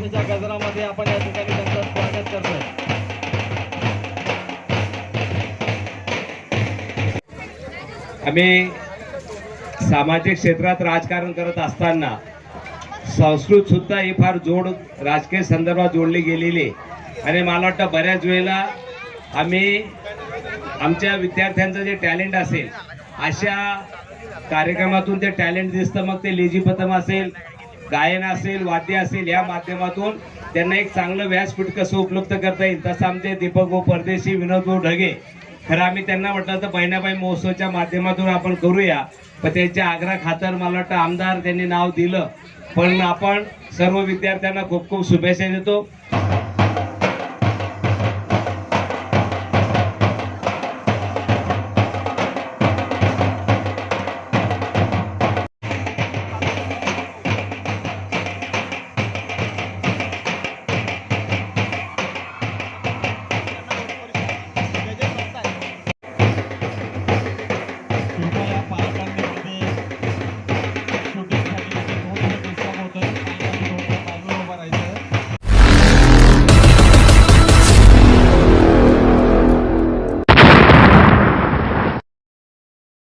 भाषेच्या गजरामध्ये आपण या ठिकाणी त्यांचं स्वागत करतोय आम्ही सामाजिक क्षेत्रात राजकारण करत असताना संस्कृत सुद्धा ही फार जोड राजकीय संदर्भात जोडली गेलेली आहे. आणि मला वाटतं बऱ्याच वेळेला आम्ही आमच्या विद्यार्थ्यांचं जे टॅलेंट असेल अशा कार्यक्रमातून ते टॅलेंट दिसतं मग ते लेजीपथम असेल गायन असेल वाद्य असेल या माध्यमातून त्यांना एक चांगलं व्यासपीठ कसं उपलब्ध करता येईल तसं आमचे दीपक भाऊ परदेशी विनोद भाऊ ढगे. खरं आम्ही त्यांना म्हटलं तर बहिणाबाई महोत्सवच्या माध्यमातून आपण करूया. पण त्यांच्या आग्रा खातर मला वाटतं आमदार त्यांनी नाव दिलं. पण आपण सर्व विद्यार्थ्यांना खूप खूप शुभेच्छा देतो.